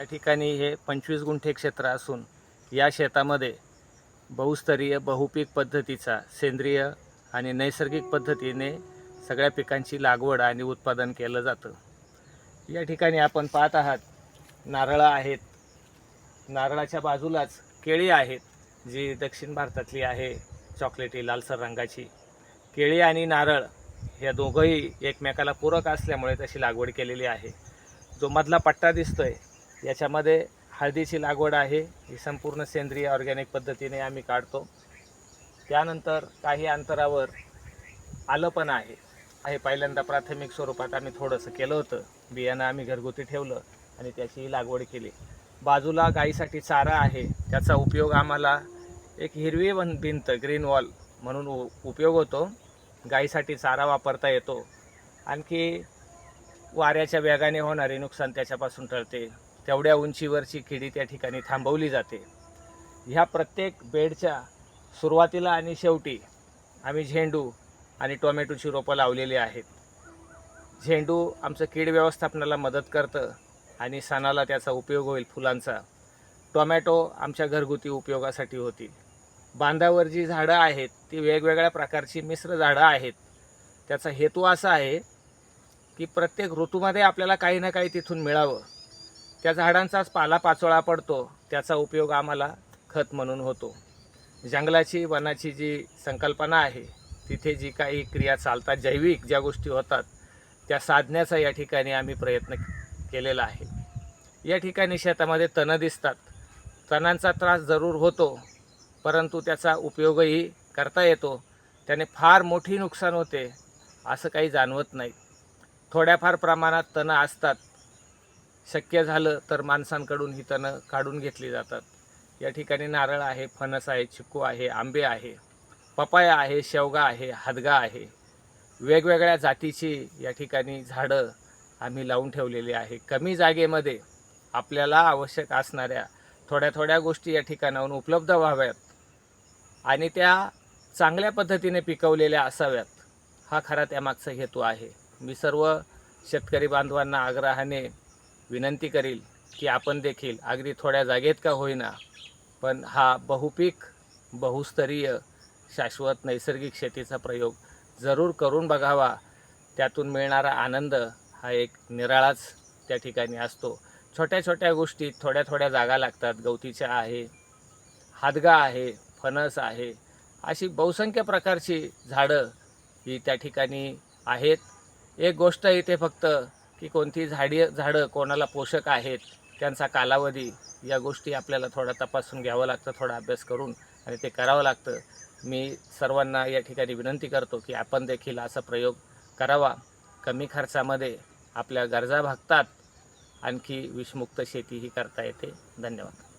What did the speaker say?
या ठिकाणी हे पंचवीस गुंठे क्षेत्र असून या शेतामध्ये बहुस्तरीय बहुपीक पद्धतीचा सेंद्रिय आणि नैसर्गिक पद्धतीने सगळ्या पिकांची लागवड आणि उत्पादन केलं जातं. या ठिकाणी आपण पाहत आहात नारळं आहेत. नारळाच्या बाजूलाच केळी आहेत जी दक्षिण भारतातली आहे चॉकलेटी लालसर रंगाची. केळी आणि नारळ या दोघंही एकमेकाला पूरक असल्यामुळे तशी लागवड केलेली आहे. जो मधला पट्टा दिसतोय याच्यामध्ये हळदीची लागवड आहे. ही संपूर्ण सेंद्रिय ऑर्गॅनिक पद्धतीने आम्ही काढतो. त्यानंतर काही अंतरावर आलं पण आहे. आहे पहिल्यांदा प्राथमिक स्वरूपात आम्ही थोडंसं केलं होतं. बियाणं आम्ही घरगुती ठेवलं आणि त्याची लागवड केली. बाजूला गाईसाठी चारा आहे. त्याचा उपयोग आम्हाला एक हिरवी वन भिंत ग्रीन वॉल म्हणून उ उपयोग होतो. गाईसाठी चारा वापरता येतो. आणखी वाऱ्याच्या वेगाने होणारे नुकसान त्याच्यापासून टळते. तेवढ्या उंचीवरची किडी त्या ठिकाणी थांबवली जाते. ह्या प्रत्येक बेडच्या सुरुवातीला आणि शेवटी आम्ही झेंडू आणि टोमॅटोची रोपं लावलेली आहेत. झेंडू आमचं कीड व्यवस्थापनाला मदत करतं आणि सणाला त्याचा उपयोग होईल फुलांचा. टोमॅटो आमच्या घरगुती उपयोगासाठी होतील बांधावर जी झाडं आहेत ती वेगवेगळ्या प्रकारची मिश्र झाडं आहेत. त्याचा हेतू असा आहे की प्रत्येक ऋतूमध्ये आपल्याला काही ना काही तिथून मिळावं. त्या झाडांचाच पाला पाचोळा पडतो त्याचा उपयोग आम्हाला खत म्हणून होतो. जंगलाची वनाची जी संकल्पना आहे तिथे जी काही क्रिया चालतात जैविक ज्या गोष्टी होतात त्या साधण्याचा या ठिकाणी आम्ही प्रयत्न केलेला आहे. या ठिकाणी शेतामध्ये तणं दिसतात. तणांचा त्रास जरूर होतो परंतु त्याचा उपयोगही करता येतो. त्याने फार मोठी नुकसान होते असं काही जाणवत नाही. थोड्याफार प्रमाणात तणं असतात. शक्य झालं तर माणसांकडून ही तणं काढून घेतली जातात. या ठिकाणी नारळ आहे फणस आहे चिक्कू आहे आंबे आहे पपाया आहे शेवगा आहे हादगा आहे. वेगवेगळ्या जातीची या ठिकाणी झाडं आम्ही लावून ठेवलेली आहे. कमी जागेमध्ये आपल्याला आवश्यक असणाऱ्या थोड्या थोड्या गोष्टी या ठिकाणाहून उपलब्ध व्हाव्यात आणि त्या चांगल्या पद्धतीने पिकवलेल्या असाव्यात. हा खरा त्यामागचा हेतू आहे. मी सर्व शेतकरी बांधवांना आग्रहाने विनंती करील की आपण देखील अगदी थोड्या जागेत का होईना पण हा बहुपीक बहुस्तरीय शाश्वत नैसर्गिक शेतीचा प्रयोग जरूर करून बघावा. त्यातून मिळणारा आनंद हा एक निराळाच त्या ठिकाणी असतो. छोट्या छोट्या गोष्टीत थोड्या थोड्या जागा लागतात. गवतीच्या आहे हादगा आहे फणस आहे अशी बहुसंख्य प्रकारची झाडं ही त्या ठिकाणी आहेत. एक गोष्ट इथे फक्त की कोणती झाडी झाडं कोणाला पोषक आहेत त्यांचा कालावधी या गोष्टी आपल्याला थोडा तपासून घ्यावं लागतं थोडा अभ्यास करून आणि ते करावं लागतं. मी सर्वांना या ठिकाणी विनंती करतो की आपण देखील असा प्रयोग करावा. कमी खर्चामध्ये आपल्या गरजा भागतात. आणखी विषमुक्त शेती ही करता येते. धन्यवाद.